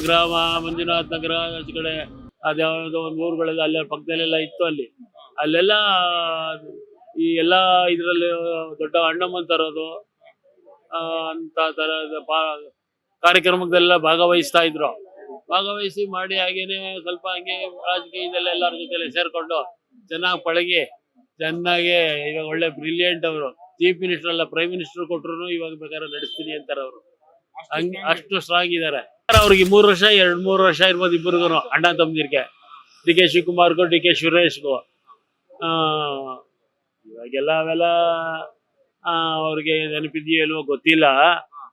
ನಗರ ಮಂಜುನಾಥ್ ನಗರ ಆಚೆ ಕಡೆ ಅದ್ಯಾವುದೋ ಒಂದು ಊರುಗಳೆಲ್ಲ ಅಲ್ಲೇ ಪಕ್ಕದಲ್ಲೆಲ್ಲ ಇತ್ತು ಅಲ್ಲಿ. ಅಲ್ಲೆಲ್ಲ ಈ ಎಲ್ಲ ಇದರಲ್ಲಿ ದೊಡ್ಡ ಅಣ್ಣಮ್ಮನ್ ತರೋದು ಅಂತ ತರದ ಕಾರ್ಯಕ್ರಮದಲ್ಲೆಲ್ಲ ಭಾಗವಹಿಸ್ತಾ ಇದ್ರು. ಭಾಗವಹಿಸಿ ಮಾಡಿ ಹಾಗೇನೆ ಸ್ವಲ್ಪ ಹಂಗೆ ರಾಜಕೀಯದಲ್ಲಿ ಎಲ್ಲರ ಜೊತೆಲೆ ಸೇರ್ಕೊಂಡು ಚೆನ್ನಾಗಿ ಪಳಗಿ, ಚೆನ್ನಾಗಿ ಇವಾಗ ಒಳ್ಳೆ ಬ್ರಿಲಿಯಂಟ್ ಅವರು. ಚೀಫ್ ಮಿನಿಸ್ಟರ್ ಅಲ್ಲ ಪ್ರೈಮ್ ಮಿನಿಸ್ಟರ್ ಕೊಟ್ರು ಇವಾಗ ಬೇಕಾದ್ರೆ ನಡೆಸ್ತೀನಿ ಅಂತಾರೆ ಅವರು ಅಷ್ಟು ಸ್ಟ್ರಾಂಗ್ ಇದಾರೆ ಅವ್ರಿಗೆ ಮೂರು ವರ್ಷ ಎರಡ್ ಮೂರು ವರ್ಷ ಇರ್ಬೋದು ಇಬ್ಬರಿಗೂ ಅಣ್ಣ ತಮ್ಮದಿರ್ಗೆ. ಡಿ ಕೆ ಶಿವಕುಮಾರ್ಗೂ ಡಿ ಕೆ ಸುರೇಶ್ಗೂ. ಆ, ಇವಾಗೆಲ್ಲ ಅವೆಲ್ಲ ಆ, ಅವ್ರಿಗೆ ನೆನಪಿದೆಯೋ ಇಲ್ವೋ ಗೊತ್ತಿಲ್ಲ.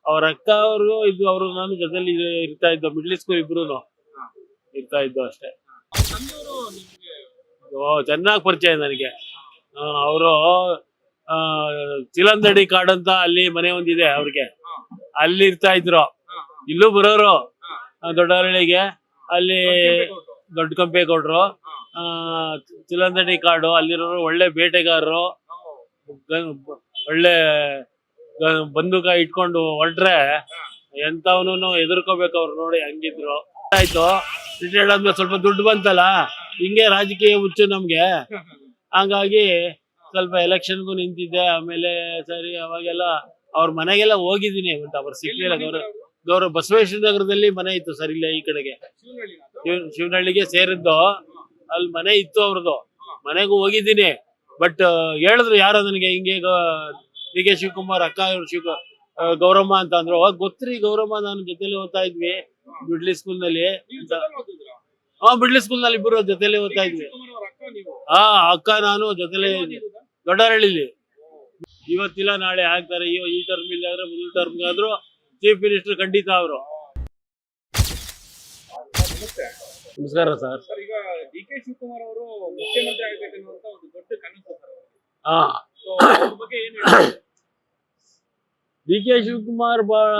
ಅವ್ರ ಅಕ್ಕ ಅವರು ಇದು ಅವರು ನಾನು ಜೊತೆಲಿ ಇರ್ತಾ ಇದ್ದೋ ಮಿಡ್ಲ್ ಸ್ಕೂಲ್ ಇಬ್ರು ಇರ್ತಾ ಇದ್ದೋ ಅಷ್ಟೇ. ಓ ಚೆನ್ನಾಗಿ ಪರಿಚಯ ನನಗೆ. ಅವರು ಚಿಲಂದಡಿ ಕಾಡು ಅಂತ ಅಲ್ಲಿ ಮನೆ ಒಂದಿದೆ ಅವ್ರಿಗೆ. ಅಲ್ಲಿ ಇರ್ತಾ ಇದ್ರು. ಇಲ್ಲೂ ಬರೋರು. ಆ, ದೊಡ್ಡವರಳ್ಳಿಗೆ ಅಲ್ಲಿ ದೊಡ್ಡ ಕಂಪೆ ಆ, ಚಿಲಂದಡಿ ಕಾಡು. ಅಲ್ಲಿರೋರು ಒಳ್ಳೆ ಬೇಟೆಗಾರರು. ಒಳ್ಳೆ ಬಂದೂಕ ಇಟ್ಕೊಂಡು ಹೊರಟ್ರೆ ಎಂತವನು ಎದುರ್ಕೋಬೇಕು ಅವ್ರು ನೋಡಿ ಹಂಗಿದ್ರು. ಆಯ್ತು. ರಿಟೈರ್ಡ್ ಆದ್ಮೇಲೆ ಸ್ವಲ್ಪ ದುಡ್ಡು ಬಂತಲ್ಲ ಹಿಂಗೆ ರಾಜಕೀಯ ಹುಚ್ಚು ನಮ್ಗೆ. ಹಂಗಾಗಿ ಸ್ವಲ್ಪ ಎಲೆಕ್ಷನ್ಗೂ ನಿಂತಿದ್ದೆ. ಆಮೇಲೆ ಸರಿ ಅವಾಗೆಲ್ಲ ಅವ್ರ ಮನೆಗೆಲ್ಲ ಹೋಗಿದ್ದೀನಿ ಬಟ್ ಅವ್ರು ಸಿಕ್ಲಿಲ್ಲ ಗೌರವ ಗೌರವ ಬಸವೇಶ್ವರ ನಗರದಲ್ಲಿ ಮನೆ ಇತ್ತು ಸರ್ ಇಲ್ಲೇ ಈ ಕಡೆಗೆ. ಶಿವ ಶಿವನಹಳ್ಳಿಗೆ ಸೇರಿದ್ದು. ಅಲ್ಲಿ ಮನೆ ಇತ್ತು ಅವ್ರದ್ದು ಮನೆಗೂ ಹೋಗಿದ್ದೀನಿ. ಬಟ್ ಹೇಳಿದ್ರು ಯಾರೋ ನನಗೆ ಹಿಂಗೆ ಡಿ ಕೆ ಶಿವಕುಮಾರ್ ಅಕ್ಕ ಇವ್ರು ಶಿವ ಗೌರಮ್ಮ ಅಂತ ಅಂದ್ರು. ಅವಾಗ ಗೊತ್ತ್ರಿ ಗೌರಮ್ಮ ನಾನು ಜೊತೆಲಿ ಓದ್ತಾ ಇದ್ವಿ. ಬಿಡ್ಲಿ ಸ್ಕೂಲ್ನಲ್ಲಿ ಅಂತ ಹಾ ಬಿಡ್ಲಿ ಸ್ಕೂಲ್ನಲ್ಲಿ ಇಬ್ಬರು ಜೊತೆಲಿ ಓದ್ತಾ ಇದ್ವಿ. ಹಾ ಅಕ್ಕ ನಾನು ಜೊತೆಲಿ ದೊಡ್ಡರಳ್ಳಿಲಿ ಇವತ್ತಿಲ್ಲ ನಾಳೆ ಹಾಕ್ತಾರೆ ಈ ಈ ಟರ್ಮ್ ಇಲ್ಲ ಆದ್ರೆ ಮುಂದಿನ ಟರ್ಮ್ ಆದ್ರೂ ಚೀಫ್ ಮಿನಿಸ್ಟರ್ ಖಂಡಿತ ಅವರು. ನಮಸ್ಕಾರ ಸರ್. ಈಗ ಡಿ ಕೆ ಶಿವಕುಮಾರ್ ಅವರು ಮುಖ್ಯಮಂತ್ರಿ ಆಗ್ಬೇಕನ್ನುವಂತ ಒಂದು ದೊಡ್ಡ ಕನಸು ಸರ್ ಅವ್ರಿಗೆ. ಹಾ. ಬಗ್ಗೆ ಏನ್ ಡಿ ಕೆ ಶಿವಕುಮಾರ್ ಬಹಳ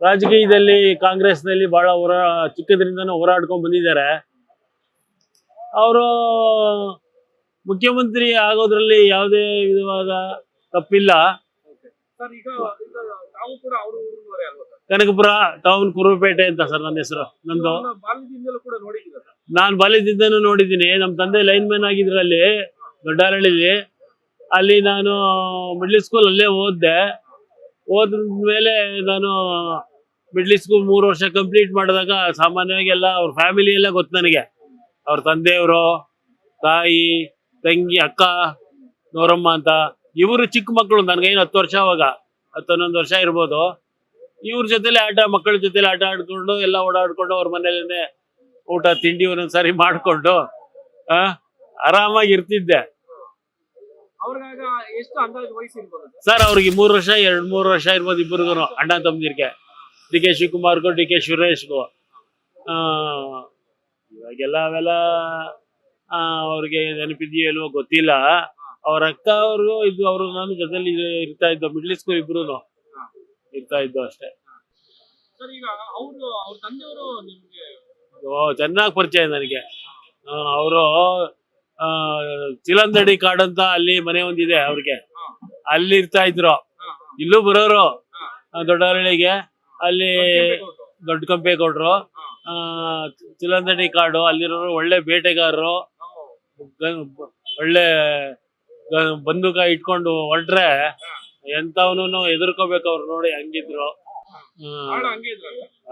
ರಾಜಕೀಯದಲ್ಲಿ ಕಾಂಗ್ರೆಸ್ನಲ್ಲಿ ಬಹಳ ಹೋರಾ ಚಿಕ್ಕದ್ರಿಂದನೂ ಹೋರಾಡ್ಕೊಂಡ್ ಬಂದಿದ್ದಾರೆ. ಅವರು ಮುಖ್ಯಮಂತ್ರಿ ಆಗೋದ್ರಲ್ಲಿ ಯಾವುದೇ ವಿಧವಾದ ತಪ್ಪಿಲ್ಲ. ಕನಕಪುರ ಟೌನ್ ಕುರುಪೇಟೆ ಅಂತ ಸರ್ ನನ್ನ ಹೆಸರು ನಂದು. ನಾನು ಬಾಲ್ಯದಿಂದನೂ ನೋಡಿದ್ದೀನಿ. ನಮ್ಮ ತಂದೆ ಲೈನ್ ಮ್ಯಾನ್ ಆಗಿದ್ರಲ್ಲಿ ದೊಡ್ಡಾರಳ್ಳಿಲಿ ಅಲ್ಲಿ ನಾನು ಮಿಡ್ಲ್ ಸ್ಕೂಲ್ ಅಲ್ಲೇ ಓದಿದೆ. ಓದ ಮೇಲೆ ನಾನು ಮಿಡ್ಲ್ ಸ್ಕೂಲ್ ಮೂರು ವರ್ಷ ಕಂಪ್ಲೀಟ್ ಮಾಡಿದಾಗ ಸಾಮಾನ್ಯವಾಗಿ ಎಲ್ಲ ಅವ್ರ ಫ್ಯಾಮಿಲಿ ಎಲ್ಲ ಗೊತ್ತು ನನಗೆ. ಅವ್ರ ತಂದೆಯವರು ತಾಯಿ ತಂಗಿ ಅಕ್ಕ ನೋರಮ್ಮ ಅಂತ ಇವರು ಚಿಕ್ಕ ಮಕ್ಕಳು ನನಗೇನು ಹತ್ತು ವರ್ಷ ಅವಾಗ ಹತ್ತೊಂದೊಂದು ವರ್ಷ ಇರ್ಬೋದು. ಇವ್ರ ಜೊತೆಲಿ ಆಟ ಮಕ್ಕಳ ಜೊತೆಲಿ ಆಟ ಆಡ್ಕೊಂಡು ಎಲ್ಲ ಓಡಾಡ್ಕೊಂಡು ಅವ್ರ ಮನೇಲೇ ಊಟ ತಿಂಡಿ ಒಂದೊಂದ್ಸಾರಿ ಮಾಡ್ಕೊಂಡು ಆ ಆರಾಮಾಗಿ ಇರ್ತಿದ್ದೆ. ಸರ್ ಅವ್ರಿಗೆ ಮೂರು ವರ್ಷ ಎರಡ್ ಮೂರು ವರ್ಷ ಇರ್ಬೋದು ಇಬ್ಬರಿಗೂ ಅಣ್ಣ ತಮ್ಮದಿರ್ಗೆ. ಡಿ ಕೆ ಶಿವಕುಮಾರ್ಗೂ ಡಿ ಕೆ ಸುರೇಶ್ಗೂ. ಆ, ಇವಾಗೆಲ್ಲ ಅವೆಲ್ಲ ಅವ್ರಿಗೆ ನೆನಪಿದೆಯೋ ಇಲ್ವೋ ಗೊತ್ತಿಲ್ಲ. ಅವ್ರ ಅಕ್ಕ ಅವರು ಇದು ಅವರು ನಾನು ಜೊತೆಲಿ ಇರ್ತಾ ಇದ್ದೋ ಮಿಡ್ಲ್ ಸ್ಕೂಲ್ ಇಬ್ರು ಇರ್ತಾ ಇದ್ದೋ ಅಷ್ಟೇ. ಓ ಚೆನ್ನಾಗಿ ಪರಿಚಯ ನನಗೆ. ಅವರು ಚಿಲಂದಡಿ ಕಾಡು ಅಂತ ಅಲ್ಲಿ ಮನೆ ಒಂದಿದೆ ಅವ್ರಿಗೆ. ಅಲ್ಲಿ ಇರ್ತಾ ಇದ್ರು. ಇಲ್ಲೂ ಬರೋರು. ದೊಡ್ಡವರಳಿಗೆ ಅಲ್ಲಿ. ದೊಡ್ಡ ಕಂಪೇಗೌಡ್ರು ಆ, ಚಿಲಂದಡಿ ಕಾಡು ಅಲ್ಲಿರೋರು ಒಳ್ಳೆ ಬೇಟೆಗಾರರು. ಒಳ್ಳೆ ಬಂದೂಕ ಇಟ್ಕೊಂಡು ಹೊರಟ್ರೆ ಎಂತವನು ಎದುರ್ಕೋಬೇಕು ಅವ್ರು ನೋಡಿ ಹಂಗಿದ್ರು.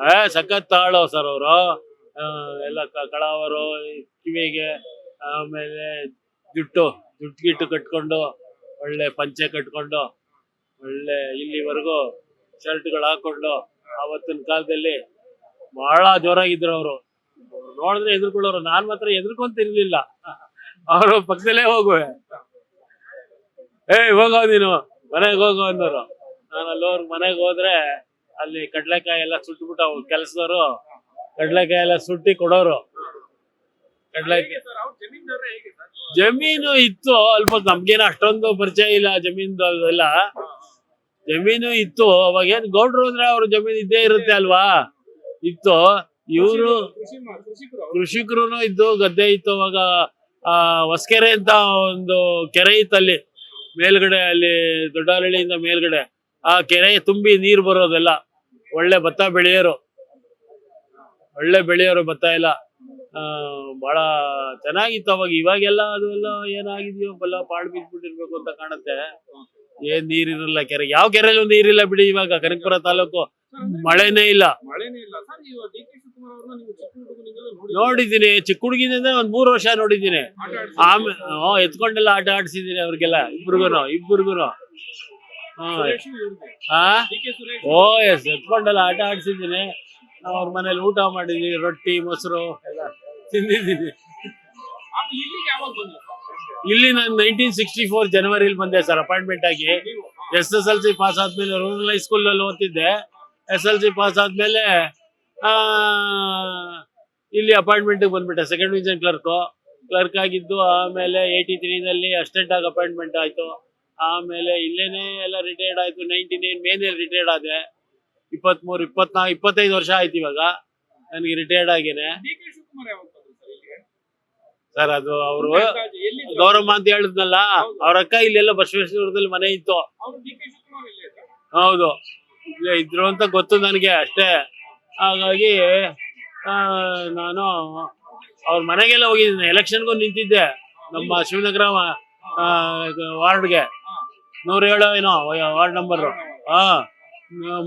ಏ ಸಖತ್ ಆಳು ಸರ್ ಅವರು. ಎಲ್ಲ ಕಳಾವರು ಕಿವಿಗೆ ಆಮೇಲೆ ಜುಟ್ಟು ಜುಟ್ಟು ಗಿಟ್ಟು ಕಟ್ಕೊಂಡು ಒಳ್ಳೆ ಪಂಚೆ ಕಟ್ಕೊಂಡು ಒಳ್ಳೆ ಇಲ್ಲಿವರೆಗೂ ಶರ್ಟ್ಗಳು ಹಾಕೊಂಡು ಅವತ್ತಿನ ಕಾಲದಲ್ಲಿ ಬಹಳ ಜೋರಾಗಿದ್ರು ಅವರು. ನೋಡಿದ್ರೆ ಎದುರ್ಕೊಳ್ಳೋರು ನಾನ್ ಮಾತ್ರ ಎದುರ್ಕೊಂತಿರ್ಲಿಲ್ಲ ಅವರು ಪಕ್ಕದಲ್ಲೇ ಹೋಗುವೆ. ಏ ಹೋಗೋ ನೀನು. ಮನೆಗೆ ಹೋಗು ಅಂದರು ನಾನು ಅಲ್ಲಿ ಹೋಗಿ ಮನೆಗೆ ಹೋದ್ರೆ ಅಲ್ಲಿ ಕಡ್ಲೆಕಾಯಿ ಎಲ್ಲ ಸುಟ್ಬಿಟ್ಟು ಕೆಲಸದವರು. ಕಡ್ಲೆಕಾಯಿ ಎಲ್ಲ ಸುಟ್ಟಿ ಕೊಡೋರು. ಕಡ್ಲೆಕಾಯಿ ಜಮೀನು ಇತ್ತು. ಅಲ್ಪ ನಮ್ಗೇನು ಅಷ್ಟೊಂದು ಪರಿಚಯ ಇಲ್ಲ ಜಮೀನ್ದು ಎಲ್ಲ. ಜಮೀನು ಇತ್ತು. ಅವಾಗ ಏನ್ ಗೌಡ್ರು ಅಂದ್ರೆ ಅವ್ರ ಜಮೀನು ಇದ್ದೇ ಇರುತ್ತೆ ಅಲ್ವಾ? ಇತ್ತು. ಇವರು. ಕೃಷಿಕರು ಇದ್ದು ಗದ್ದೆ ಇತ್ತು ಅವಾಗ. ಆ, ಹೊಸಕೆರೆ ಅಂತ ಒಂದು ಕೆರೆ ಇತ್ತು ಅಲ್ಲಿ ಮೇಲ್ಗಡೆ ಅಲ್ಲಿ ದೊಡ್ಡಹಳ್ಳಿಯಿಂದ ಮೇಲ್ಗಡೆ. ಆ ಕೆರೆ ತುಂಬಿ ನೀರು ಬರೋದೆಲ್ಲ. ಒಳ್ಳೆ ಭತ್ತ ಬೆಳೆಯೋರು. ಒಳ್ಳೆ ಬೆಳೆಯೋರು ಭತ್ತ ಎಲ್ಲ. ಬಹಳ ಚೆನ್ನಾಗಿತ್ತು ಅವಾಗ. ಇವಾಗೆಲ್ಲ ಅದೆಲ್ಲ ಏನಾಗಿದ್ಯೋ ಬಲ್ಲ ಪಾಡ್ ಬಿದ್ಬಿಟ್ಟಿರ್ಬೇಕು ಅಂತ ಕಾಣುತ್ತೆ. ಏನ್ ನೀರಿರಲ್ಲ ಕೆರೆ ಯಾವ ಕೆರೆಯಲ್ಲೂ ನೀರಿಲ್ಲ ಬಿಡಿ ಇವಾಗ ಕನಕಪುರ ತಾಲೂಕು. ಮಳೆನೇ ಇಲ್ಲ. ನೋಡಿದ್ದೀನಿ ಚಿಕ್ಕ ಹುಡುಗಿನಿಂದ ಒಂದ್ ಮೂರು ವರ್ಷ ನೋಡಿದ್ದೀನಿ. ಆಮೇಲೆ ಎತ್ಕೊಂಡೆಲ್ಲ ಆಟ ಆಡ್ಸಿದೀನಿ ಅವ್ರಿಗೆಲ್ಲ ಇಬ್ರಿಗೂನು ಇಬ್ರಿಗೂನು. ಹಾ ಓ ಎಸ್ ಎತ್ಕೊಂಡೆಲ್ಲ ಆಟ ಆಡ್ಸಿದ್ದೀನಿ. ಅವ್ರ ಮನೇಲಿ ಊಟ ಮಾಡಿದೀನಿ ರೊಟ್ಟಿ ಮೊಸರು ಎಲ್ಲ ತಿಂದಿದ್ದೀನಿ. ಇಲ್ಲಿ ನಾನು ನೈನ್ಟೀನ್ ಸಿಕ್ಸ್ಟಿ ಫೋರ್ ಜನವರಿಲಿ ಬಂದೆ ಸರ್ ಅಪಾಯಿಂಟ್ಮೆಂಟ್ ಆಗಿ. S S L C pass ಆದ್ಮೇಲೆ ರೂರಲ್ ಹೈಸ್ಕೂಲ್ ಅಲ್ಲಿ ಓದ್ತಿದ್ದೆ. ಎಸ್ ಎಲ್ ಸಿ ಪಾಸ್ ಆದ್ಮೇಲೆ ಇಲ್ಲಿ ಅಪಾಯಿಂಟ್ಮೆಂಟ್ ಬಂದ್ಬಿಟ್ಟೆ ಸೆಕೆಂಡ್ ಡಿವಿಷನ್ ಕ್ಲರ್ಕ್ ಕ್ಲರ್ಕ್ ಆಗಿದ್ದು ಆಮೇಲೆ ಏಯ್ಟಿ ತ್ರೀನಲ್ಲಿ ಅಸಿಸ್ಟೆಂಟ್ ಆಗಿ ಅಪಾಯಿಂಟ್ಮೆಂಟ್ ಆಯ್ತು. ಆಮೇಲೆ ಇಲ್ಲೇನೆ ಎಲ್ಲ ರಿಟೈರ್ಡ್ ಆಯ್ತು. ನೈನ್ಟಿ ನೈನ್ ಮೇನಲ್ಲಿ ರಿಟೈರ್ಡ್ ಆದೆ. ಇಪ್ಪತ್ಮೂರು, ಇಪ್ಪತ್ನಾಲ್ಕು, ಇಪ್ಪತ್ತೈದು ವರ್ಷ ಆಯ್ತು ಇವಾಗ. ನನಗೆ ರಿಟೈರ್ಡ್ ಆಗೇನೆ ಡಿ ಕೆ ಶಿವಕುಮಾರ್ ಯಾವಾಗ ಬಂದ್ರು ಸರ್ ಇಲ್ಲಿಗೆ ಸರ್ ಅದು ಅವರು ಗೌರಮ್ಮ ಅಂತ ಹೇಳಿದ್ನಲ್ಲ ಅವ್ರ ಅಕ್ಕ ಇಲ್ಲೆಲ್ಲ ಬಸವೇಶ್ವರದಲ್ಲಿ ಮನೆ ಇತ್ತು. ಹೌದು. ಇಲ್ಲೇ ಇದ್ರು ಅಂತ ಗೊತ್ತು ನನಗೆ ಅಷ್ಟೇ. ಹಾಗಾಗಿ ನಾನು ಅವ್ರ ಮನೆಗೆಲ್ಲ ಹೋಗಿದ್ದೀನಿ. ಎಲೆಕ್ಷನ್ಗೂ ನಿಂತಿದ್ದೆ ನಮ್ಮ ಶಿವನಗರ ವಾರ್ಡ್ಗೆ. ನೂರೇಳು ಏನೋ ವಾರ್ಡ್ ನಂಬರ್ ಹಾ.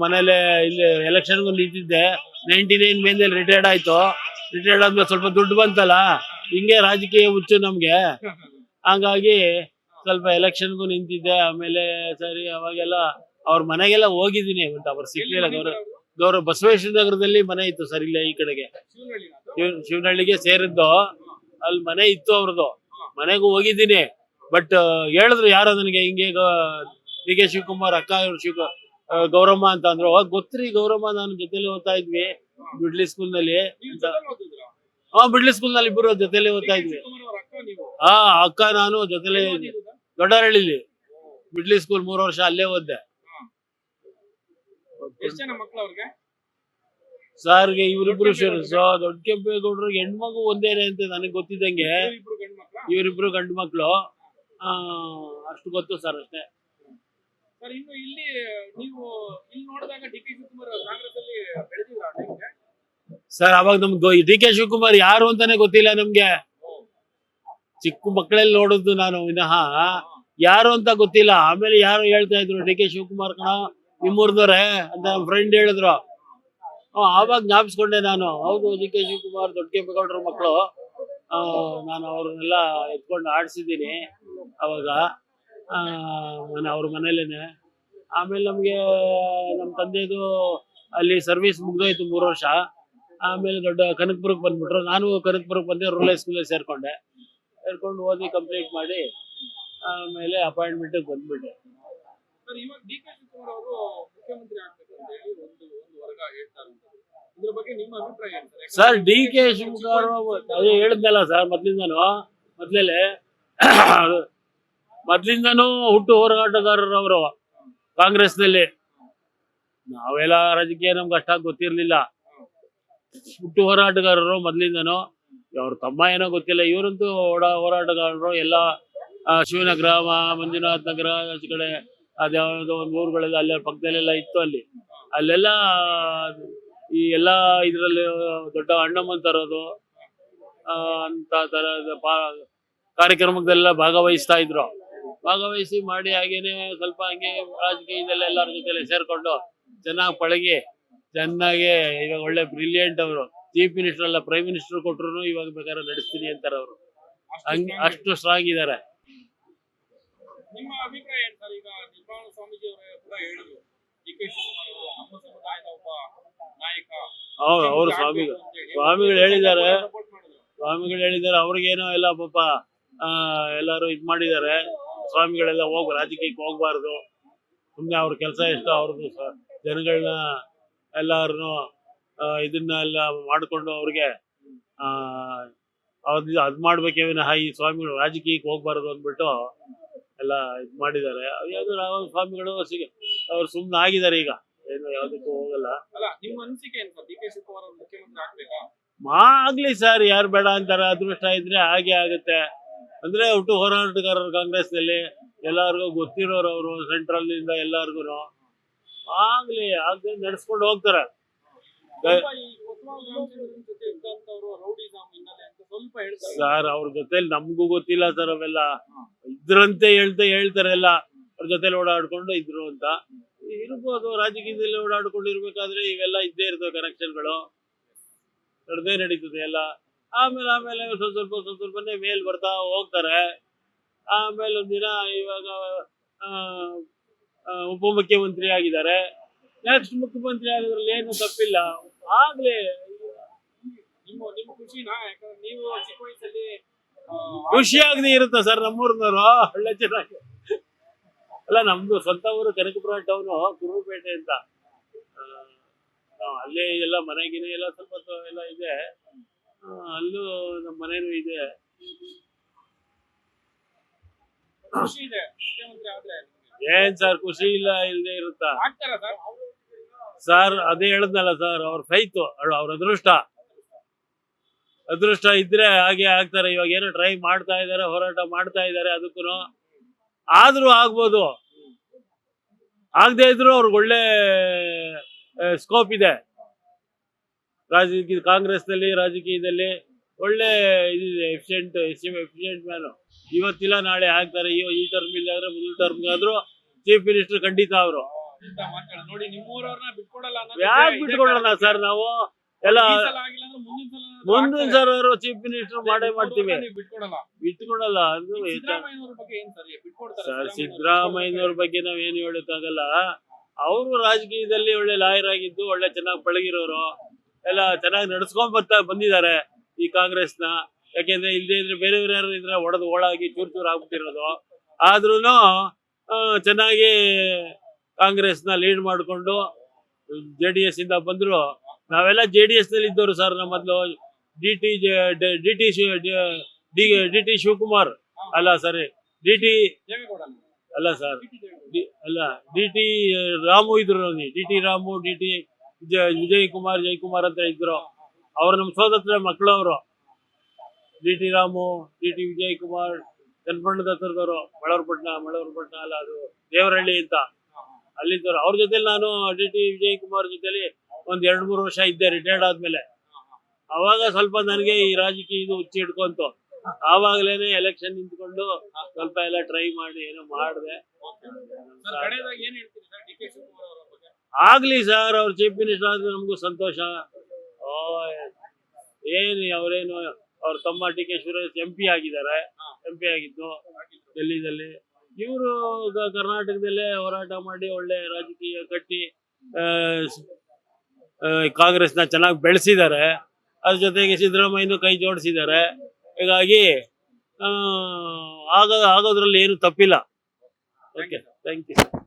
ಮನೇಲೆ ಇಲ್ಲಿ ಎಲೆಕ್ಷನ್ಗೂ ನಿಂತಿದ್ದೆ. ನೈಂಟಿ ನೈನ್ ಮೇಲೆ ರಿಟೈರ್ಡ್ ಆಯ್ತು. ರಿಟೈರ್ಡ್ ಆದ್ಮೇಲೆ ಸ್ವಲ್ಪ ದುಡ್ಡು ಬಂತಲ್ಲ ಹಿಂಗೆ ರಾಜಕೀಯ ಹುಚ್ಚು ನಮ್ಗೆ. ಹಂಗಾಗಿ ಸ್ವಲ್ಪ ಎಲೆಕ್ಷನ್ಗೂ ನಿಂತಿದ್ದೆ ಆಮೇಲೆ ಸರಿ ಅವಾಗೆಲ್ಲ ಅವ್ರ ಮನೆಗೆಲ್ಲ ಹೋಗಿದ್ದೀನಿ. ಅಂತ ಅವ್ರು ಸಿಕ್ಲಿಲ್ಲ. ಗೌರವ ಗೌರವ ಬಸವೇಶ್ವರ ನಗರದಲ್ಲಿ ಮನೆ ಇತ್ತು ಸರಿ ಇಲ್ಲ ಈ ಕಡೆಗೆ. ಶಿವನಹಳ್ಳಿ ಶಿವ- ಶಿವನಹಳ್ಳಿಗೆ ಸೇರಿದ್ದು. ಅಲ್ಲಿ ಮನೆ ಇತ್ತು ಅವ್ರದ್ದು. ಮನೆಗೂ ಹೋಗಿದ್ದೀನಿ. ಬಟ್ ಹೇಳಿದ್ರು ಯಾರೋ ನನಗೆ ಹಿಂಗೆ ಡಿ ಕೆ ಶಿವಕುಮಾರ್ ಅಕ್ಕ ಇವ್ರು ಶಿವ ಗೌರಮ್ಮ ಅಂತ ಅಂದ್ರು. ಅವಾಗ ಗೊತ್ತ್ರಿ ಗೌರಮ್ಮ ನಾನು ಜೊತೆಲಿ ಓದ್ತಾ ಇದ್ವಿ ಮಿಡ್ಲಿ ಸ್ಕೂಲ್ನಲ್ಲಿ? ಹಾ ಮಿಡ್ಲ್ ಸ್ಕೂಲ್ನಲ್ಲಿ ಇಬ್ಬರು ಜೊತೆಲಿ ಓದ್ತಾ ಇದ್ವಿ. ಹಾ ಅಕ್ಕ ನಾನು ಜೊತೆಲಿ ಎಲ್ಲಿ ಮಿಡ್ಲ್ ಸ್ಕೂಲ್ ಮೂರು ವರ್ಷ ಅಲ್ಲೇ ಓದ್ದೆ. ಸರ್ಗೆ ಇವ್ರಿಬ್ರು ದೊಡ್ಡ ಕೆಂಪೇಗೌಡರು ಹೆಣ್ಮಗು ಒಂದೇನೆ ಅಂತ ನನಗೆ ಗೊತ್ತಿದ್ದಂಗೆ. ಇವರಿಬ್ರು ಗಂಡು ಮಕ್ಳು? ಅಷ್ಟು ಗೊತ್ತು ಸರ್ ಅಷ್ಟೇ. ಇಲ್ಲಿ ನೋಡಿದಾಗ ಡಿ ಕೆ ಶಿವಕುಮಾರ್ ಕಾಂಗ್ರೆಸ್ ಅಲ್ಲಿ ಬೆಳೆದಿದ್ರ ಟೈಮ್ಗೆ ಸರ್, ಅವಾಗ ನಮ್ಗೆ ಡಿ ಕೆ ಶಿವಕುಮಾರ್ ಯಾರು ಅಂತಾನೆ ಗೊತ್ತಿಲ್ಲ ನಮ್ಗೆ. ಚಿಕ್ಕ ಮಕ್ಕಳಲ್ಲಿ ನೋಡಿದ್ದು ನಾನು ವಿನಃ. ಯಾರು ಅಂತ ಗೊತ್ತಿಲ್ಲ. ಆಮೇಲೆ ಯಾರು ಹೇಳ್ತಾ ಇದ್ರು, ಡಿ ಕೆ ಶಿವಕುಮಾರ್ ಕಣ ನಿಮ್ಮೂರ್ದವ್ರೆ ಅಂತ ನಮ್ಮ ಫ್ರೆಂಡ್ ಹೇಳಿದ್ರು. ಆವಾಗ ಜ್ಞಾಪಿಸ್ಕೊಂಡೆ ನಾನು. ಹೌದು, ಡಿ ಕೆ ಶಿವಕುಮಾರ್ ದೊಡ್ಡ ಕೆಂಪೇಗೌಡರ ಮಕ್ಕಳು ನಾನು ಅವ್ರನ್ನೆಲ್ಲ ಎತ್ಕೊಂಡು ಆಡ್ಸಿದ್ದೀನಿ ಅವಾಗ. ನಾನು ಅವ್ರ ಮನೇಲೇನೆ ಆಮೇಲೆ ನಮಗೆ ನಮ್ಮ ತಂದೆದು ಅಲ್ಲಿ ಸರ್ವಿಸ್ ಮುಗ್ದೋಯ್ತು ಮೂರು ವರ್ಷ. ಆಮೇಲೆ ದೊಡ್ಡ ಕನಕಪುರಕ್ಕೆ ಬಂದ್ಬಿಟ್ರು. ನಾನು ಕನಕಪುರಕ್ಕೆ ಬಂದೆ ರೂರಲ್ ಹೈಸ್ಕೂಲಲ್ಲಿ ಸೇರ್ಕೊಂಡೆ. ಸೇರ್ಕೊಂಡು ಓದಿ ಕಂಪ್ಲೀಟ್ ಮಾಡಿ ಆಮೇಲೆ ಅಪಾಯಿಂಟ್ಮೆಂಟಿಗೆ ಬಂದ್ಬಿಟ್ಟೆ. ಇವಾಗ ಡಿ ಕೆ ಶಿವಕುಮಾರ್ ಅವರು ಮುಖ್ಯಮಂತ್ರಿ ಆಗ್ಬೇಕು ಅಂತ ಹೇಳಿ ಒಂದು ಒಂದು ವರ್ಗ ಹೇಳ್ತಾರೆ ಇದ್ರ ಬಗ್ಗೆ ನಿಮ್ಮ ಅಭಿಪ್ರಾಯ ಏನು ಸರ್? ಡಿ ಕೆ ಶಿವಕುಮಾರ್ ಅದೇ ಹೇಳಿದ್ನಲ್ಲ ಸರ್ ಮೊದ್ಲಿಂದನು ಮೊದ್ಲೇಲೆ ಮೊದ್ಲಿಂದನೂ ಹುಟ್ಟು ಹೋರಾಟಗಾರರು ಅವರು ಕಾಂಗ್ರೆಸ್ನಲ್ಲಿ. ನಾವೆಲ್ಲ ರಾಜಕೀಯ ನಮ್ಗೆ ಅಷ್ಟಾಗಿ ಗೊತ್ತಿರ್ಲಿಲ್ಲ. ಹುಟ್ಟು ಹೋರಾಟಗಾರರು ಮೊದ್ಲಿಂದನು, ಅವ್ರ ತಮ್ಮ ಏನೋ ಗೊತ್ತಿಲ್ಲ, ಇವರಂತೂ ಓಡ, ಹೋರಾಟಗಾರರು, ಎಲ್ಲ ಶಿವನಗರ ಮಂಜುನಾಥ್ ನಗರ ಕಡೆ ಅದ್ಯಾವುದೋ ಒಂದು ಊರುಗಳೆಲ್ಲ ಅಲ್ಲಿ ಪಕ್ಕದಲ್ಲೆಲ್ಲ ಇತ್ತು ಅಲ್ಲಿ. ಅಲ್ಲೆಲ್ಲ, ಈ ಎಲ್ಲ ಇದರಲ್ಲಿ ದೊಡ್ಡ ಅಣ್ಣಮ್ಮನ್ ತರೋದು ಅಂತ ತರದ ಕಾರ್ಯಕ್ರಮದಲ್ಲೆಲ್ಲ ಭಾಗವಹಿಸ್ತಾ ಇದ್ರು. ಭಾಗವಹಿಸಿ ಮಾಡಿ ಹಾಗೇನೆ ಸ್ವಲ್ಪ ಹಂಗೆ ರಾಜಕೀಯದಲ್ಲಿ ಎಲ್ಲರ ಜೊತೆ ಸೇರ್ಕೊಂಡು ಚೆನ್ನಾಗಿ ಪಳಗಿ ಚೆನ್ನಾಗಿ ಇವಾಗ ಒಳ್ಳೆ ಬ್ರಿಲಿಯಂಟ್ ಅವರು. ಚೀಫ್ ಮಿನಿಸ್ಟರ್ ಅಲ್ಲ ಪ್ರೈಮ್ ಮಿನಿಸ್ಟರ್ ಕೊಟ್ರು ಇವಾಗ ಬೇಕಾದ್ರೆ ನಡೆಸ್ತೀನಿ ಅಂತಾರೆ ಅವರು. ಹಂಗ್ ಅಷ್ಟು ಸ್ಟ್ರಾಂಗ್ ಇದ್ದಾರೆ ನಿಮ್ಮ ಅಭಿಪ್ರಾಯ ಏನು ಸರ್? ಈಗ ನಿರ್ಮಲ ಸ್ವಾಮೀಜಿ ಅವರು ಕೂಡ ಹೇಳಿದ್ರು. ಡಿ ಕೆ ಶಿವಕುಮಾರ್ ಅವರು ನಮ್ಮ ಸಮುದಾಯದ ಒಬ್ಬ ನಾಯಕ. ಅವ್ರು ಅವ್ರು ಸ್ವಾಮಿಗಳು ಸ್ವಾಮಿಗಳು ಹೇಳಿದ್ದಾರೆ. ಸ್ವಾಮಿಗಳು ಹೇಳಿದ್ದಾರೆ ಅವ್ರಿಗೇನೋ ಎಲ್ಲ ಪಾಪ ಎಲ್ಲರೂ ಇದ್ ಮಾಡಿದ್ದಾರೆ. ಸ್ವಾಮಿಗಳೆಲ್ಲ ಹೋಗ್ ರಾಜಕೀಯಕ್ಕೆ ಹೋಗ್ಬಾರ್ದು. ಸುಮ್ಮನೆ ಅವ್ರ ಕೆಲಸ ಎಷ್ಟು ಅವ್ರದ್ದು ಜನಗಳನ್ನ ಎಲ್ಲಾರನು ಇದನ್ನ ಎಲ್ಲ ಮಾಡಿಕೊಂಡು ಅವ್ರಿಗೆ ಆ ಅವ್ರದ್ದು ಅದ್ ಮಾಡ್ಬೇಕೇ ವಿನಃ ಈ ಸ್ವಾಮಿಗಳು ರಾಜಕೀಯಕ್ಕೆ ಹೋಗ್ಬಾರ್ದು ಅಂದ್ಬಿಟ್ಟು ಎಲ್ಲ ಇದ್ ಮಾಡಿದ್ದಾರೆ. ಯಾವ್ದು ರಾಘವ ಸ್ವಾಮಿಗಳು ಸಿಗ ಅವ್ರು ಸುಮ್ಮನೆ ಆಗಿದ್ದಾರೆ ಈಗ. ಏನು ಯಾವ್ದಕ್ಕೂ ಹೋಗಲ್ಲ. ಆಗ್ಲಿ ಸರ್ ಯಾರು ಬೇಡ ಅಂತಾರೆ. ಅದೃಷ್ಟ ಇದ್ರೆ ಹಾಗೆ ಆಗುತ್ತೆ. ಅಂದ್ರೆ ಒಟ್ಟು ಹೋರಾಟಗಾರರು ಕಾಂಗ್ರೆಸ್ನಲ್ಲಿ ಎಲ್ಲಾರ್ಗು ಗೊತ್ತಿರೋರು ಅವರು ಸೆಂಟ್ರಲ್ ಇಂದ ಎಲ್ಲಾರ್ಗು ಆಗ್ಲಿ ಆಗ್ಲಿ ನಡ್ಸ್ಕೊಂಡು ಹೋಗ್ತಾರೆ. ಜೊತೆ ಸರ್ ಅವ್ರ ಜೊತೆಲಿ ನಮ್ಗೂ ಗೊತ್ತಿಲ್ಲ ಸರ್ ಅವೆಲ್ಲ. ಇದ್ರಂತೆ ಹೇಳ್ತಾ ಹೇಳ್ತಾರೆ ಎಲ್ಲ. ಅವ್ರ ಜೊತೆಲಿ ಓಡಾಡ್ಕೊಂಡು ಇದ್ರು ಅಂತ. ಇರ್ಬೋದು ರಾಜಕೀಯದಲ್ಲಿ ಓಡಾಡ್ಕೊಂಡು ಇರ್ಬೇಕಾದ್ರೆ ಇವೆಲ್ಲ ಇದ್ದೇ ಇರ್ತವೆ ಕನೆಕ್ಷನ್ಗಳು ನಡ್ದೇ ನಡೀತದೆ ಎಲ್ಲ. ಆಮೇಲೆ ಆಮೇಲೆ ಸ್ವಲ್ಪ ಸ್ವಲ್ಪ ಸ್ವಲ್ಪ ಸ್ವಲ್ಪನೇ ಮೇಲ್ ಬರ್ತಾ ಹೋಗ್ತಾರೆ. ಆಮೇಲೆ ಒಂದಿನ ಇವಾಗ ಆ, ಮುಖ್ಯಮಂತ್ರಿ ಉಪಮುಖ್ಯಮಂತ್ರಿ ಆಗಿದ್ದಾರೆ. ನೆಕ್ಸ್ಟ್ ಮುಖ್ಯಮಂತ್ರಿ ಆಗಿದ್ರಲ್ಲಿ ಏನು ತಪ್ಪಿಲ್ಲ. ಆಗ್ಲೇ ನಿಮ್ಮ ನಿಮ್ಮ ಖುಷಿನಾ? ಯಾಕಂದ್ರೆ ನೀವು ಚಿಕ್ಕ ವಯಸ್ಸಲ್ಲಿ ಆ, ಖುಷಿ ಆಗದೆ ಇರುತ್ತೆ ಸರ್ ನಮ್ಮೂರ್ನವರು. ಒಳ್ಳೆ ಚೆನ್ನಾಗಿ. ಅಲ್ಲ ನಮ್ದು ಸ್ವಂತ ಊರು ಕನಕಪುರ ಟೌನ್ ಕುರುಪೇಟೆ ಅಂತ. ನಾವು ಅಲ್ಲೇ ಎಲ್ಲ ಮನೆಗಿನ ಎಲ್ಲ ಸ್ವಲ್ಪ ಎಲ್ಲ ಇದೆ. ಅಲ್ಲೂ ನಮ್ಮ ಮನೇನು ಇದೆ. ಖುಷಿ ಇದೆ. ಮುಖ್ಯಮಂತ್ರಿ ಆದ್ರೆ ನಿಮ್ಗೆ. ಏನ್ ಸರ್ ಖುಷಿ ಇಲ್ಲ ಇಲ್ಲದೆ ಇರುತ್ತಾ? ಸರ್? ಅದೇ ಹೇಳದ್ನಲ್ಲ ಸರ್ ಅವ್ರ ಫೈತು ಅವ್ರ ಅದೃಷ್ಟ. ಅದೃಷ್ಟ ಇದ್ರೆ ಹಾಗೆ ಆಗ್ತಾರೆ ಇವಾಗ ಏನೋ ಟ್ರೈ ಮಾಡ್ತಾ ಇದಾರೆ ಹೋರಾಟ ಮಾಡ್ತಾ ಇದಾರೆ ಅದಕ್ಕೂ ಆದ್ರೂ ಆಗ್ಬೋದು. ಆಗದೆ ಇದ್ರು ಅವ್ರಿಗೆ ಒಳ್ಳೆ ಸ್ಕೋಪ್ ಇದೆ. ರಾಜಕೀಯ ಕಾಂಗ್ರೆಸ್ನಲ್ಲಿ ರಾಜಕೀಯದಲ್ಲಿ ಒಳ್ಳೆ ಇದಿದೆ ಎಫಿಷಿಯಂಟ್ ಎಫಿಷಿಯಂಟ್ ಮ್ಯಾನು ಇವತ್ತಿಲ್ಲ ನಾಳೆ ಆಗ್ತಾರೆ ಈ ಈ ಟರ್ಮ್ ಇಲ್ಲ ಆದ್ರೆ ಮುಂದಿನ ಟರ್ಮ್ಗಾದ್ರೂ ಚೀಫ್ ಮಿನಿಸ್ಟರ್ ಖಂಡಿತ ಅವರು. ಯಾಕೆ ಮಾತಾಡ ನೋಡಿ ನಿಮ್ಮೂರವ್ರನ್ನ ಬಿಟ್ಕೊಡಲ್ಲ ಯಾಕೆ. ಸರ್ ನಾವು? ಎಲ್ಲ ಮುಂದಿನ ಸರ್ ಅವರು ಚೀಫ್ ಮಿನಿಸ್ಟರ್ ಮಾಡೇ ಮಾಡ್ತೀವಿ. ನೀವು ಬಿಟ್ಕೊಡಲ್ಲ. ಸರ್ ಅದು ಸರ್ ಸಿದ್ದರಾಮಯ್ಯನವ್ರ ಬಗ್ಗೆ ಏನ್ ಬಗ್ಗೆ ನಾವೇನು ಹೇಳಕ್ಕಾಗಲ್ಲ. ಅವರು ರಾಜಕೀಯದಲ್ಲಿ ಒಳ್ಳೆ ಲಾಯರ್ ಆಗಿದ್ದು ಒಳ್ಳೆ ಚೆನ್ನಾಗಿ ಪಳಗಿರೋರು. ಎಲ್ಲ ಚೆನ್ನಾಗಿ ನಡ್ಸ್ಕೊಂಡ್ ಬರ್ತಾ ಬಂದಿದ್ದಾರೆ ಈ ಕಾಂಗ್ರೆಸ್ನ. ಯಾಕೆಂದ್ರೆ ಇಲ್ಲದೆ ಇದ್ರೆ ಬೇರೆ ಯಾರು ಇದ್ರೆ ಒಡೆದು ಓಳಾಗಿ ಚೂರ್ ಚೂರ್ ಆಗ್ಬಿಟ್ಟಿರೋದು. ಆದ್ರೂ ಚೆನ್ನಾಗಿ ಕಾಂಗ್ರೆಸ್ನ ಲೀಡ್ ಮಾಡಿಕೊಂಡು ಜೆ ಡಿ ಎಸ್ ಇಂದ ಬಂದ್ರು. ನಾವೆಲ್ಲ ಜೆ ಡಿ ಎಸ್ನಲ್ಲಿ ಇದ್ದವರು ಸರ್ ನಮ್ಮ ಮೊದಲು D T D T D T Shivakumar. ಅಲ್ಲ ಸರ್, ಡಿ ಟಿ ಅಲ್ಲ ಸರ್ ಅಲ್ಲ, ಡಿ ಟಿ ರಾಮು ಇದ್ರು D T Ramu, D T Vijay Kumar Jayakumar ಅಂತ ಇದ್ರು. ಅವ್ರು ನಮ್ಮ ಸೋದತ್ರ ಮಕ್ಕಳು D T Ramu, D T Vijay Kumar ಚನ್ನಪಣ್ಣದ ಹತ್ರದವರು ಮಳವರಪಟ್ಟಣ ಮಳವರಪಟ್ಟಣ ಅಲ್ಲ ಅದು ದೇವರಹಳ್ಳಿ ಅಂತ. ಅಲ್ಲಿದ್ದವರು ಅವ್ರ ಜೊತೆಲಿ ನಾನು ಡಿ ಟಿ ವಿಜಯ್ ಕುಮಾರ್ ಜೊತೆಲಿ ಒಂದ್ ಎರಡ್ ಮೂರು ವರ್ಷ ಇದ್ದೆ ರಿಟೈರ್ಡ್ ಆದ್ಮೇಲೆ. ಅವಾಗ ಸ್ವಲ್ಪ ನನಗೆ ಈ ರಾಜಕೀಯ ಇದು ಹುಚ್ಚಿ ಹಿಡ್ಕೊಂತು. ಆವಾಗ್ಲೇನೆ ಎಲೆಕ್ಷನ್ ನಿಂತ್ಕೊಂಡು ಸ್ವಲ್ಪ ಎಲ್ಲ ಟ್ರೈ ಮಾಡಿ ಏನೋ ಮಾಡಿದೆ. ಆಗ್ಲಿ ಸರ್ ಅವ್ರ ಚೀಫ್ ಮಿನಿಸ್ಟರ್ ಆದ್ರೆ ನಮಗೂ ಸಂತೋಷ. ಓ ಏನು ಅವರೇನು ಅವ್ರ ತಮ್ಮ D K Suresh M P ಆಗಿದ್ದಾರೆ. ಎಂ ಪಿ ಆಗಿದ್ದು ಡೆಲ್ಲಿದಲ್ಲಿ. ಇವರು ಕರ್ನಾಟಕದಲ್ಲೇ ಹೋರಾಟ ಮಾಡಿ ಒಳ್ಳೆ ರಾಜಕೀಯ ಕಟ್ಟಿ ಕಾಂಗ್ರೆಸ್ನ ಚೆನ್ನಾಗಿ ಬೆಳೆಸಿದ್ದಾರೆ. ಅದ್ರ ಜೊತೆಗೆ ಸಿದ್ದರಾಮಯ್ಯನೂ ಕೈ ಜೋಡಿಸಿದ್ದಾರೆ. ಹೀಗಾಗಿ ಆಗ ಆಗೋದ್ರಲ್ಲಿ ಏನು ತಪ್ಪಿಲ್ಲ. Okay thank you